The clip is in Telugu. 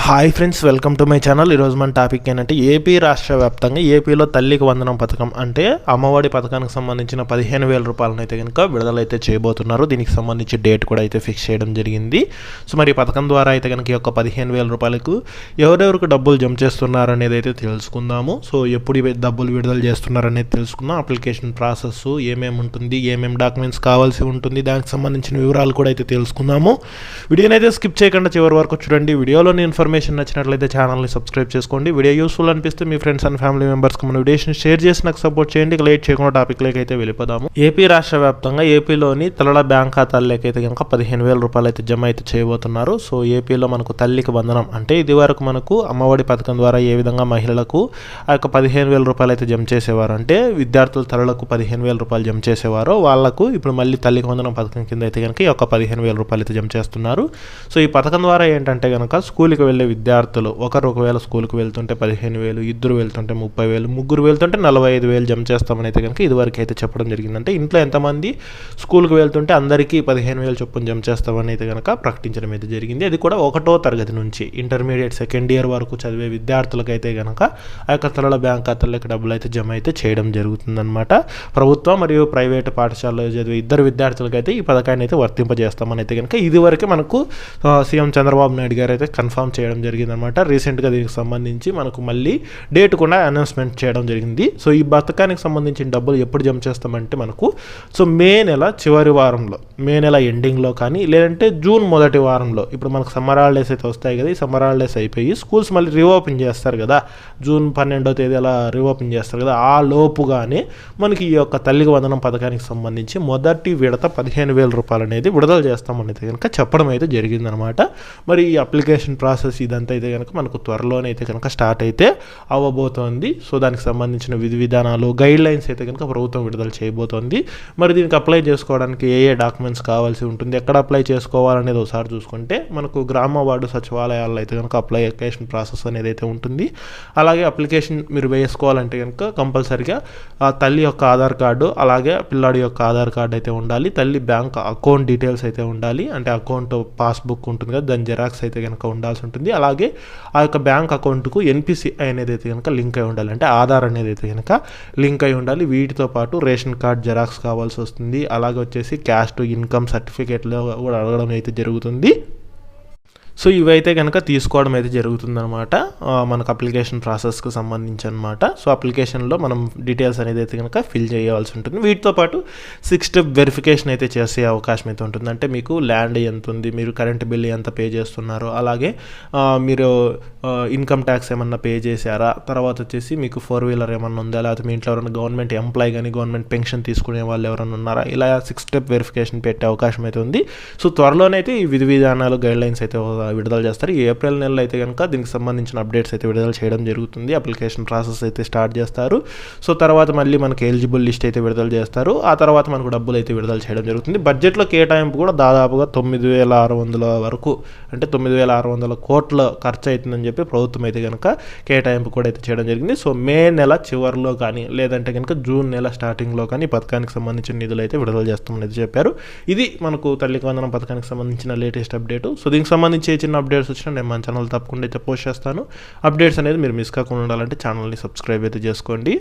Hi friends welcome to my channel ఈరోజు మన టాపిక్ ఏంటంటే ఏపీ రాష్ట్ర వ్యాప్తంగా ఏపీలో తల్లికి వందనం పథకం అంటే అమ్మఒడి పథకానికి సంబంధించిన పదిహేను వేల రూపాయలను అయితే కనుక విడుదలైతే చేయబోతున్నారు. దీనికి సంబంధించి డేట్ కూడా అయితే ఫిక్స్ చేయడం జరిగింది. సో మరి ఈ పథకం ద్వారా అయితే కనుక ఈ యొక్క పదిహేను వేల రూపాయలకు ఎవరెవరికి డబ్బులు జమ చేస్తున్నారు అనేది అయితే తెలుసుకుందాము. సో ఎప్పుడు డబ్బులు విడుదల చేస్తున్నారు అనేది తెలుసుకుందాం. అప్లికేషన్ ప్రాసెస్ ఏమేమి ఉంటుంది ఏమేమి డాక్యుమెంట్స్ కావాల్సి ఉంటుంది దానికి సంబంధించిన వివరాలు కూడా అయితే తెలుసుకుందాము. వీడియోని అయితే స్కిప్ చేయకుండా చివరి వరకు చూడండి. నేను ఇన్ఫర్మేషన్ నచ్చినట్లయితే ఛానల్ని సబ్స్క్రైబ్ చేసుకోండి. వీడియో యూస్ఫుల్ అనిపిస్తే మీ ఫ్రెండ్స్ అండ్ ఫ్యామిలీ మెంబర్స్కి మన వీడియోస్ని షేర్ చేసి నాకు సపోర్ట్ చేయండి. లేట్ చేయకుండా టాపిక్లోకి అయితే వెళ్ళిపోదాము. ఏపీ రాష్ట్ర వ్యాప్తంగా ఏపీలోని తలల బ్యాంక్ ఖాతాల్లోకి అయితే కనుక పదిహేను వేల రూపాయలు అయితే జమ అయితే చేయబోతున్నారు. సో ఏపీలో మనకు తల్లికి బంధనం అంటే ఇది వరకు మనకు అమ్మఒడి పథకం ద్వారా ఏ విధంగా మహిళలకు ఆ యొక్క పదిహేను వేల రూపాయలు అయితే జమ చేసేవారు అంటే విద్యార్థుల తలలకు పదిహేను వేల రూపాయలు జమ చేసేవారో. వాళ్ళకు ఇప్పుడు మళ్ళీ తల్లికి వందనం పథకం కింద అయితే కనుక ఈ యొక్క పదిహేను వేల రూపాయలు అయితే జమ చేస్తున్నారు. సో ఈ పథకం ద్వారా ఏంటంటే కనుక స్కూల్కి వెళ్ళే విద్యార్థులు ఒకరు ఒకవేళ స్కూల్కి వెళ్తుంటే పదిహేను వేలు ఇద్దరు వెళ్తుంటే ముప్పై వేలు ముగ్గురు వెళ్తుంటే నలభై ఐదు వేలు జమ చేస్తామని అయితే కనుక ఇదివరకు అయితే చెప్పడం జరిగింది అంటే ఇంట్లో ఎంతమంది స్కూల్కి వెళ్తుంటే అందరికీ పదిహేను వేలు చొప్పున జమ చేస్తామని అయితే కనుక ప్రకటించడం అయితే జరిగింది. అది కూడా ఒకటో తరగతి నుంచి. ఇంటర్మీడియట్ సెకండ్ ఇయర్ వరకు చదివే విద్యార్థులకైతే కనుక ఆ యొక్క తలల బ్యాంక్ ఖాతాలకు డబ్బులు అయితే జమ అయితే చేయడం జరుగుతుందన్నమాట. ప్రభుత్వం మరియు ప్రైవేట్ పాఠశాలలో చదివే ఇద్దరు విద్యార్థులకైతే ఈ పథకాన్ని అయితే వర్తింపజేస్తామని అయితే కనుక ఇదివరకే మనకు సీఎం చంద్రబాబు నాయుడు గారు అయితే కన్ఫర్మ్ చేయడం జరిగిందనమాట రీసెంట్గా దీనికి సంబంధించి మనకు మళ్ళీ డేట్ కూడా అనౌన్స్మెంట్ చేయడం జరిగింది. సో ఈ బతకానికి సంబంధించిన డబ్బులు ఎప్పుడు జమ చేస్తామంటే మనకు సో మే నెల చివరి వారంలో మే నెల ఎండింగ్లో కానీ లేదంటే జూన్ మొదటి వారంలో ఇప్పుడు మనకు సమ్మర్ హాలిడేస్ అయితే వస్తాయి కదా ఈ సమ్మర్ హాలిడేస్ అయిపోయి స్కూల్స్ మళ్ళీ రీఓపెన్ చేస్తారు కదా జూన్ పన్నెండో తేదీ అలా రీఓపెన్ చేస్తారు కదా ఆ లోపుగానే మనకి ఈ యొక్క తల్లికి వందనం పథకానికి సంబంధించి మొదటి విడత పదిహేను వేల రూపాయలు అనేది విడుదల చేస్తామనేది కనుక చెప్పడం అయితే జరిగిందనమాట మరి ఈ అప్లికేషన్ ప్రాసెస్ ఇదంతా అయితే కనుక మనకు త్వరలోనే అయితే కనుక స్టార్ట్ అయితే అవ్వబోతోంది. సో దానికి సంబంధించిన విధి విధానాలు గైడ్ లైన్స్ అయితే కనుక ప్రభుత్వం విడుదల చేయబోతోంది. మరి దీనికి అప్లై చేసుకోవడానికి ఏ ఏ డాక్యుమెంట్స్ కావాల్సి ఉంటుంది ఎక్కడ అప్లై చేసుకోవాలనేది ఒకసారి చూసుకుంటే మనకు గ్రామ వార్డు సచివాలయాల్లో అయితే కనుక అప్లికేషన్ ప్రాసెస్ అనేది అయితే ఉంటుంది. అలాగే అప్లికేషన్ మీరు వేసుకోవాలంటే కనుక కంపల్సరిగా ఆ తల్లి యొక్క ఆధార్ కార్డు అలాగే పిల్లాడి యొక్క ఆధార్ కార్డు అయితే ఉండాలి. తల్లి బ్యాంక్ అకౌంట్ డీటెయిల్స్ అయితే ఉండాలి. అంటే అకౌంట్ పాస్బుక్ ఉంటుంది కదా దాని జెరాక్స్ అయితే కనుక ఉండాల్సి ఉంటుంది. అలాగే ఆ యొక్క బ్యాంక్ అకౌంట్కు ఎన్పిసిఐ అనేది అయితే కనుక లింక్ అయి ఉండాలి. అంటే ఆధార్ అనేది అయితే కనుక లింక్ అయి ఉండాలి. వీటితో పాటు రేషన్ కార్డ్ జెరాక్స్ కావాల్సి వస్తుంది. అలాగే వచ్చేసి క్యాస్ట్ ఇన్కమ్ సర్టిఫికేట్లో కూడా అడగడం అయితే జరుగుతుంది. సో ఇవైతే కనుక తీసుకోవడం అయితే జరుగుతుందనమాట మనకు అప్లికేషన్ ప్రాసెస్కి సంబంధించి అనమాట సో అప్లికేషన్లో మనం డీటెయిల్స్ అనేది అయితే కనుక ఫిల్ చేయాల్సి ఉంటుంది. వీటితో పాటు సిక్స్ స్టెప్ వెరిఫికేషన్ అయితే చేసే అవకాశం అయితే ఉంటుంది. అంటే మీకు ల్యాండ్ ఎంత ఉంది మీరు కరెంట్ బిల్ ఎంత పే చేస్తున్నారు అలాగే మీరు ఇన్కమ్ ట్యాక్స్ ఏమన్నా పే చేశారా? తర్వాత వచ్చేసి మీకు ఫోర్ వీలర్ ఏమన్నా ఉందా? లేకపోతే మీ ఇంట్లో ఎవరైనా గవర్నమెంట్ ఎంప్లాయ్ కానీ గవర్నమెంట్ పెన్షన్ తీసుకునే వాళ్ళు ఎవరైనా ఉన్నారా? ఇలా సిక్స్ స్టెప్ వెరిఫికేషన్ పెట్టే అవకాశం అయితే ఉంది. సో త్వరలోనే అయితే ఈ విధి విధానాలు గైడ్ లైన్స్ అయితే విడుదల చేస్తారు. ఈ ఏప్రిల్ నెలలో అయితే కనుక దీనికి సంబంధించిన అప్డేట్స్ అయితే విడుదల చేయడం జరుగుతుంది. అప్లికేషన్ ప్రాసెస్ అయితే స్టార్ట్ చేస్తారు. సో తర్వాత మళ్ళీ మనకి ఎలిజిబుల్ లిస్ట్ అయితే విడుదల చేస్తారు. ఆ తర్వాత మనకు డబ్బులు అయితే విడుదల చేయడం జరుగుతుంది. బడ్జెట్లో కేటాయింపు కూడా దాదాపుగా తొమ్మిది వేల ఆరు వందల వరకు అంటే తొమ్మిది వేల ఆరు వందల కోట్ల ఖర్చు అవుతుందని చెప్పి ప్రభుత్వం అయితే కనుక కేటాయింపు కూడా అయితే చేయడం జరిగింది. సో మే నెల చివరిలో కానీ లేదంటే కనుక జూన్ నెల స్టార్టింగ్లో కానీ పథకానికి సంబంధించిన నిధులు అయితే విడుదల చేస్తామని అయితే చెప్పారు. ఇది మనకు తల్లికి వందనం పథకానికి సంబంధించిన లేటెస్ట్ అప్డేట్. సో దీనికి సంబంధించి చిన్న అప్డేట్స్ వచ్చినా నేను మన ఛానల్ తప్పకుండా అయితే పోస్ట్ చేస్తాను. అప్డేట్స్ అనేది మీరు మిస్ కాకుండా ఉండాలంటే ఛానల్ని సబ్స్క్రైబ్ అయితే చేసుకోండి.